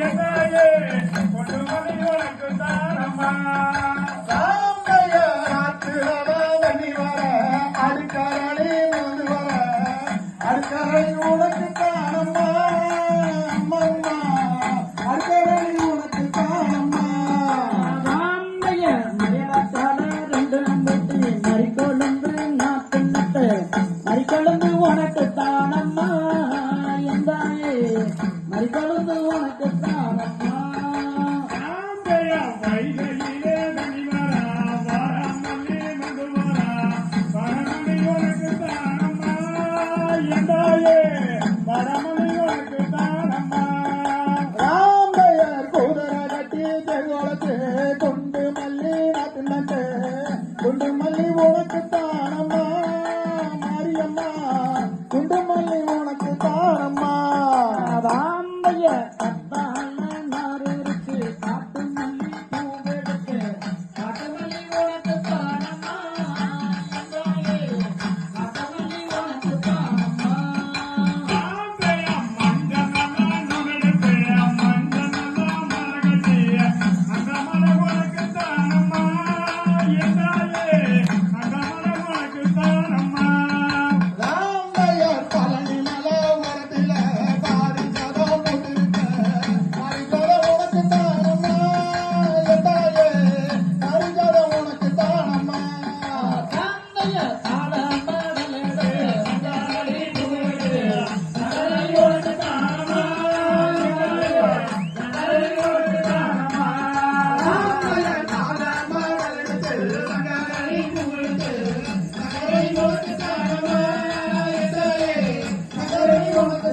எதாயே கொண்டு மணி உனக்கு தானம்மா சாம்பைய ஆத்துறவ வர அடுக்கரணி வந்து வர அடுக்கரணி உனக்கு அம்மம்மா அடுக்கரணி உனக்கு ரெண்டு மறிக்கொழுந்து மறிக்கொழுந்து உனக்கு தானம்மா. மறிக்கொழுந்து உனக்கு வைகையிலே வாராமல்லி ராம்பையர் குதிர கட்டி தெருவளத்து குண்டு yeah. Um, Oh, my God.